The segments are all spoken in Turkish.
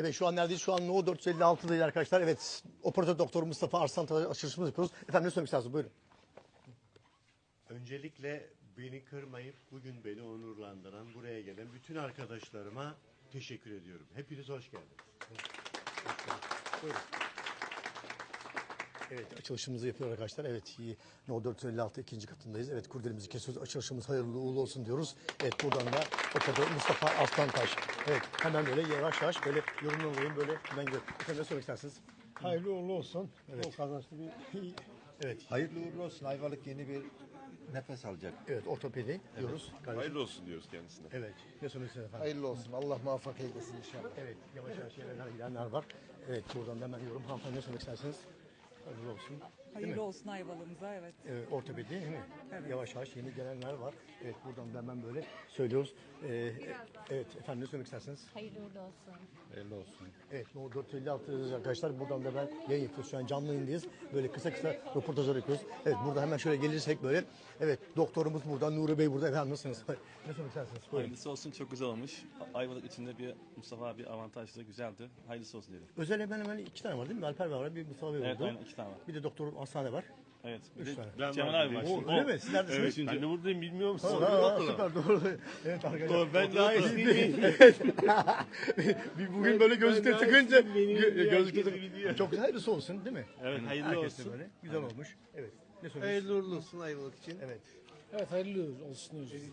Evet şu an neredeyiz? Şu an No 456'dayız arkadaşlar. Evet operatör doktor Mustafa Arslan açılışımızı yapıyoruz. Efendim ne söylemek istersiniz? Buyurun. Öncelikle beni kırmayıp bugün beni onurlandıran, buraya gelen bütün arkadaşlarıma teşekkür ediyorum. Hepiniz hoş geldiniz. Buyurun. Evet açılışımızı yapıyor arkadaşlar. Evet iyi. No 456 ikinci katındayız. Evet kurdelimizi kesiyoruz. Açılışımız hayırlı uğurlu olsun diyoruz. Evet buradan da operatör Mustafa Arslantaş. Evet hemen böyle yavaş yavaş böyle yorumlamayın böyle hemen gör. Efendim ne söylemek istersiniz? Hayırlı uğurlu olsun. O kazançlı bir Evet. Hayırlı uğurlu olsun. Ayvalık yeni bir nefes alacak. Evet ortopedi diyoruz. Kardeşim. Hayırlı olsun diyoruz kendisine. Evet. Ne söylemek istersiniz efendim? hayırlı olsun. Allah muvaffak eylesin inşallah. Evet, yavaş yavaş yerler gidenler var. Evet, buradan da hemen yorum. Hanımefendi ne söylemek istersiniz? Hayırlı olsun. Hayırlı olsun Ayvalık'ımıza evet. Ee, ortopedi değil mi? Evet. Yavaş yavaş yeni gelenler var. Evet, buradan da hemen böyle söylüyoruz. Ee, evet, efendim ne söylemek istersiniz? Hayırlı uğurlu olsun. Hayırlı olsun. Evet, No 456 arkadaşlar. Buradan da ben yayın yapıyoruz. Şu an canlı yayındayız. Böyle kısa kısa röportajlar yapıyoruz. Evet, burada hemen şöyle gelirsek böyle. Evet, doktorumuz burada, Nuri Bey burada. Efendim nasılsınız? ne söylemek istersiniz? Buyurun. Hayırlısı olsun çok güzel olmuş. Ayvalık içinde bir Mustafa abi avantajlı güzeldi. Hayırlısı olsun diyelim. Özel hemen hemen iki tane var değil mi? Alper Bey var, bir Mustafa Bey. Evet aynen iki tane var. Bir de doktor Hastane var. Evet. Bir Üç de tane. Cemal abi var. O, öyle mi? Siz neredesiniz? Evet, ben de buradayım bilmiyor musun? Ha, ha, süper doğru. Evet arkadaşlar. Ben daha iyisini Bir bugün böyle gözlükle çıkınca gö- gözlükle herkes çıkınca çok güzel hayırlısı olsun değil mi? Evet hayırlı Herkes de olsun. böyle güzel olmuş. Evet. Ne söylüyorsunuz? Hayırlı uğurlu olsun Ayvalık için. Evet. Evet hayırlı olsun diyoruz.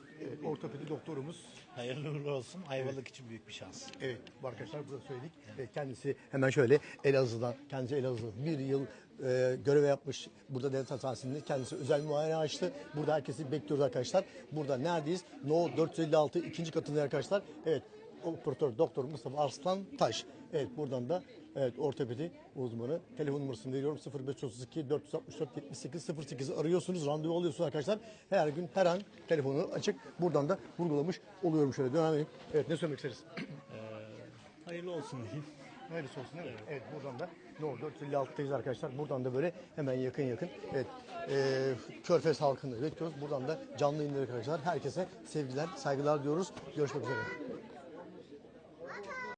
Ortopedi doktorumuz. Hayırlı uğurlu olsun. Ayvalık için büyük bir şans. Evet bu arkadaşlar burada söyledik. Evet, kendisi hemen şöyle Elazığ'dan, kendisi Elazığ bir yıl e, görev yapmış. Burada devlet hastanesinde kendisi özel muayene açtı. Burada herkesi bekliyoruz arkadaşlar. Burada neredeyiz? No 456 ikinci katında arkadaşlar. Evet operatör doktor Mustafa Arslan Taş. Evet buradan da evet ortopedi uzmanı. Telefon numarasını veriyorum 0532 464 78 08 arıyorsunuz randevu alıyorsunuz arkadaşlar. Her gün her an telefonu açık. Buradan da vurgulamış oluyorum şöyle devam edeyim. Evet ne söylemek isteriz? Hayırlı olsun diyeyim. Hayırlısı olsun değil mi? Evet buradan da No 456'dayız arkadaşlar. Buradan da böyle hemen yakın yakın. Evet. E, Körfez halkını bekliyoruz. Buradan da canlı yayınları arkadaşlar. Herkese sevgiler, saygılar diyoruz. Görüşmek üzere.